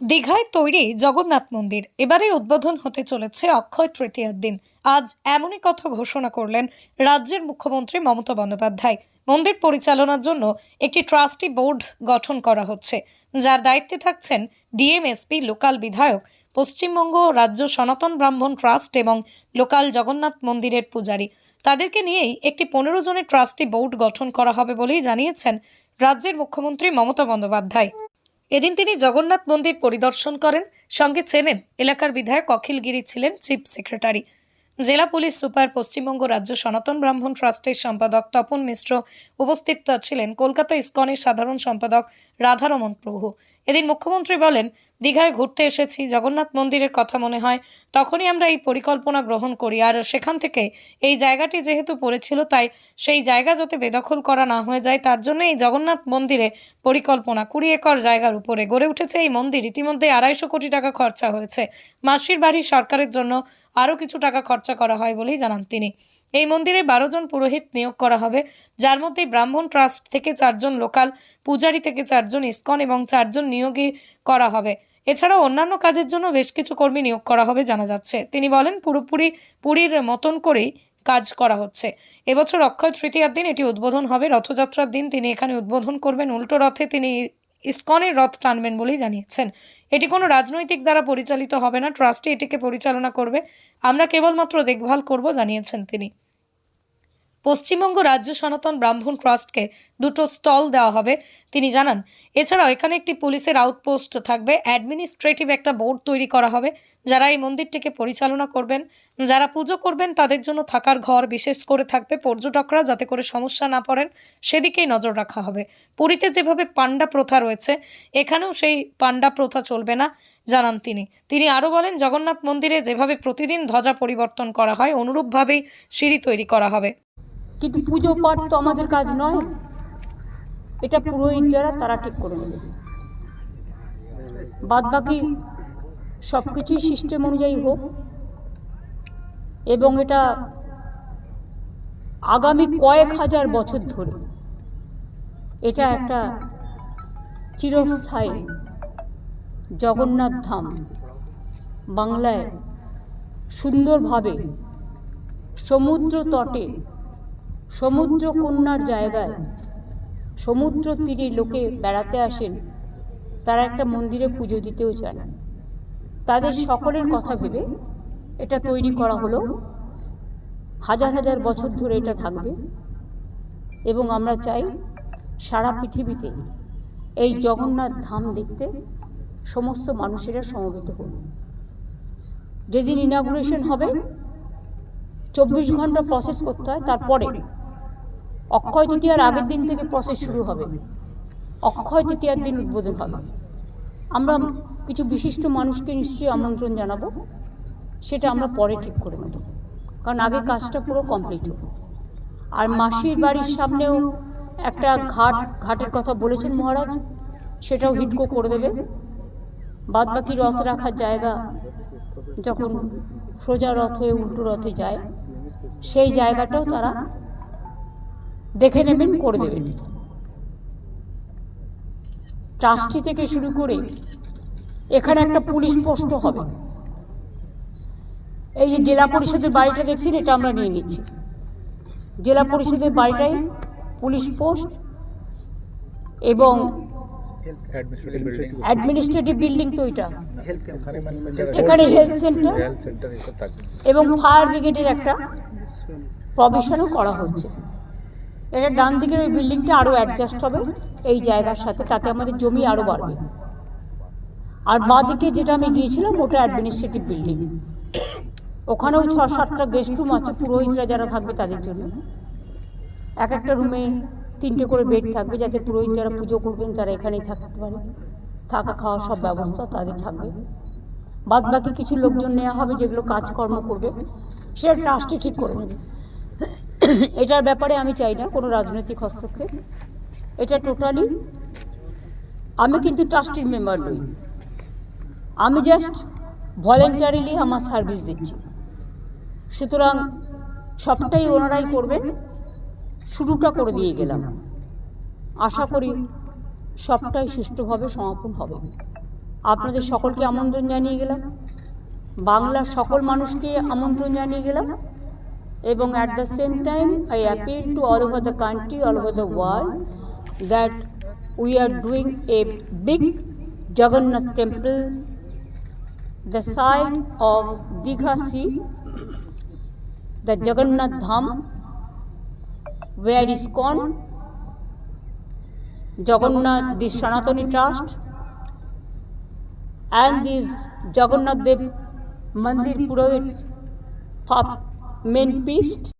দীঘায় তৈরি জগন্নাথ মন্দির। এবারে উদ্বোধন হতে চলেছে অক্ষয় তৃতীয়ার দিন। আজ এমনই কথা ঘোষণা করলেন রাজ্যের মুখ্যমন্ত্রী মমতা বন্দ্যোপাধ্যায়। মন্দির পরিচালনার জন্য একটি ট্রাস্টি বোর্ড গঠন করা হচ্ছে। যার দায়িত্বে থাকছেন ডিএমএসপি লোকাল বিধায়ক, পশ্চিমবঙ্গ রাজ্য সনাতন ব্রাহ্মণ ট্রাস্ট এবং লোকাল জগন্নাথ মন্দিরের পূজারী। তাদেরকে নিয়েই একটি পনেরো জনের ট্রাস্টি বোর্ড গঠন করা হবে বলেই জানিয়েছেন রাজ্যের মুখ্যমন্ত্রী মমতা বন্দ্যোপাধ্যায়। এদিন তিনি জগন্নাথ মন্দির পরিদর্শন করেন, সঙ্গে চেনেন এলাকার বিধায়ক অখিল গিরি ছিলেন চিফ সেক্রেটারি। জেলা পুলিশ সুপার পশ্চিমবঙ্গ রাজ্য সনাতন ব্রাহ্মণ ট্রাস্টের সম্পাদক তপন মিশ্র উপস্থিত ছিলেন কলকাতা ইস্কনের সাধারণ সম্পাদক রাধারমন প্রভু। এদিন মুখ্যমন্ত্রী বলেন দীঘায় ঘুরতে এসেছি, জগন্নাথ মন্দিরের কথা মনে হয়, তখনই আমরা এই পরিকল্পনা গ্রহণ করি। আর সেখান থেকে এই জায়গাটি যেহেতু পড়েছিল, তাই সেই জায়গা যাতে বেদখল করা না হয়ে যায়, তার জন্য এই জগন্নাথ মন্দিরে পরিকল্পনা। কুড়ি একর জায়গার উপরে গড়ে উঠেছে এই মন্দির। ইতিমধ্যে আড়াইশো কোটি টাকা খরচা হয়েছে। মাসির বাড়ির সরকারের জন্য আরও কিছু টাকা খরচা করা হয় বলেই জানান তিনি। এই মন্দিরে বারো জন পুরোহিত নিয়োগ করা হবে। যার মধ্যে ব্রাহ্মণ ট্রাস্ট থেকে চারজন লোকাল, পূজারি থেকে চারজন ইস্কন এবং চারজন নিয়োগী করা হবে। এছাড়াও অন্যান্য কাজের জন্য বেশ কিছু কর্মী নিয়োগ করা হবে জানা যাচ্ছে। তিনি বলেন, পুরোপুরি পুরীর মতন করেই কাজ করা হচ্ছে। এবছর অক্ষয় তৃতীয়ার দিন এটি উদ্বোধন হবে। রথযাত্রার দিন তিনি এখানে উদ্বোধন করবেন। উল্টো রথে তিনি ইসকনের রথ টানবেন বলেই জানিয়েছেন। এটি কোনো রাজনৈতিক দ্বারা পরিচালিত হবে না। ট্রাস্টি এটিকে পরিচালনা করবে। আমরা কেবলমাত্র দেখভাল করব, জানিয়েছেন তিনি। পশ্চিমবঙ্গ রাজ্য সনাতন ব্রাহ্মণ ট্রাস্টকে দুটো স্টল দেওয়া হবে, তিনি জানান। এছাড়াও এখানে একটি পুলিশের আউটপোস্ট থাকবে, অ্যাডমিনিস্ট্রেটিভ একটা বোর্ড তৈরি করা হবে, যারা এই মন্দিরটিকে পরিচালনা করবেন। যারা পুজো করবেন, তাদের জন্য থাকার ঘর বিশেষ করে থাকবে, পর্যটকরা যাতে করে সমস্যা না পড়েন, সেদিকেই নজর রাখা হবে। পুরীতে যেভাবে পান্ডা প্রথা রয়েছে, এখানেও সেই পান্ডা প্রথা চলবে না, জানান তিনি। তিনি আরও বলেন, জগন্নাথ মন্দিরে যেভাবে প্রতিদিন ধ্বজা পরিবর্তন করা হয়, অনুরূপভাবেই সিঁড়ি তৈরি করা হবে। কিন্তু পুজো পাঠ তো আমাদের কাজ নয়। এটা পুরোহিত যারা তারা ঠিক করে নেবে। বাদ বাকি সব কিছুই সিস্টেম অনুযায়ী হোক এবং এটা আগামী কয়েক হাজার বছর ধরে এটা একটা চিরস্থায়ী জগন্নাথ ধাম বাংলায় সুন্দরভাবে সমুদ্র তটে সমুদ্র কন্যার জায়গায় সমুদ্র তীরে লোকে বেড়াতে আসেন, তারা একটা মন্দিরে পুজো দিতেও চান। তাদের সকলের কথা ভেবে এটা তৈরি করা হলো। হাজার হাজার বছর ধরে এটা থাকবে। এবং আমরা চাই সারা পৃথিবীতে এই জগন্নাথ ধাম দেখতে সমস্ত মানুষেরা সমবেত হন যেদিন ইনাগুরেশন হবে, চব্বিশ ঘণ্টা প্রসেস করতে হয়, তারপরে অক্ষয় তৃতীয়ার আগের দিন থেকে প্রসেস শুরু হবে। অক্ষয় তৃতীয়ার দিন উদ্বোধন হবে। আমরা কিছু বিশিষ্ট মানুষকে নিশ্চয়ই আমন্ত্রণ জানাব, সেটা আমরা পরে ঠিক করে নেব। কারণ আগে কাজটা পুরো কমপ্লিট হবে। আর মাসির বাড়ির সামনেও একটা ঘাট, ঘাটের কথা বলেছেন মহারাজ, সেটাও হিটকো করে দেবে। বাদ বাকি রথ রাখার জায়গা যখন সোজা রথ হয়ে উল্টো রথে যায়, সেই জায়গাটাও তারা দেখে নেবেন করে দেবেন। ট্রাস্টি থেকে শুরু করে এখানে একটা পুলিশ পোস্ট হবে। এই যে জেলা পরিষদের বাড়িটা দেখছেন এটা আমরা নিয়ে নিচ্ছি। জেলা পরিষদের বাড়িটাই পুলিশ পোস্ট এবং অ্যাডমিনিস্ট্রেটিভ বিল্ডিং তো এটা। এখানে হেলথ সেন্টার এবং ফায়ার ব্রিগেডের একটা প্রভিশনও করা হচ্ছে। এটা ডান দিকের ওই বিল্ডিংটা আরও অ্যাডজাস্ট হবে, এই জায়গার সাথে, তাতে আমাদের জমি আরও বাড়বে। আর বাঁ দিকে যেটা আমি গিয়েছিলাম, ওটা অ্যাডমিনিস্ট্রেটিভ বিল্ডিং ওখানেও ছ সাতটা গেস্ট রুম আছে, পুরোহিতরা যারা থাকবে তাদের জন্য। এক একটা রুমে তিনটে করে বেড থাকবে, যাতে পুরোহিত যারা পুজো করবেন তারা এখানেই থাকতে পারে। থাকা, খাওয়া সব ব্যবস্থা তাদের থাকবে। বাদ বাকি কিছু লোকজন নেওয়া হবে, যেগুলো কাজকর্ম করবে, সেটা ট্রাস্টে ঠিক করে নেবে। এটার ব্যাপারে আমি চাই না, কোনো রাজনৈতিক হস্তক্ষেপ। এটা টোটালি আমি কিন্তু ট্রাস্টির মেম্বার নই। আমি জাস্ট ভলেন্টারিলি আমার সার্ভিস দিচ্ছি। সুতরাং সবটাই ওনারাই করবেন, শুরুটা করে দিয়ে গেলাম। আশা করি সবটাই সুষ্ঠুভাবে সমাপন হবে। আপনাদের সকলকে আমন্ত্রণ জানিয়ে গেলাম। বাংলার সকল মানুষকে আমন্ত্রণ জানিয়ে গেলাম। এবং at the same time I appeal to all over the country all over the world that we are doing a big Jagannath temple the side of Digha Sea, the Jagannath Dham, where ISKCON, Jagannath, the Sanatani Trust, and this Jagannath Dev Mandir Purohit, Main beast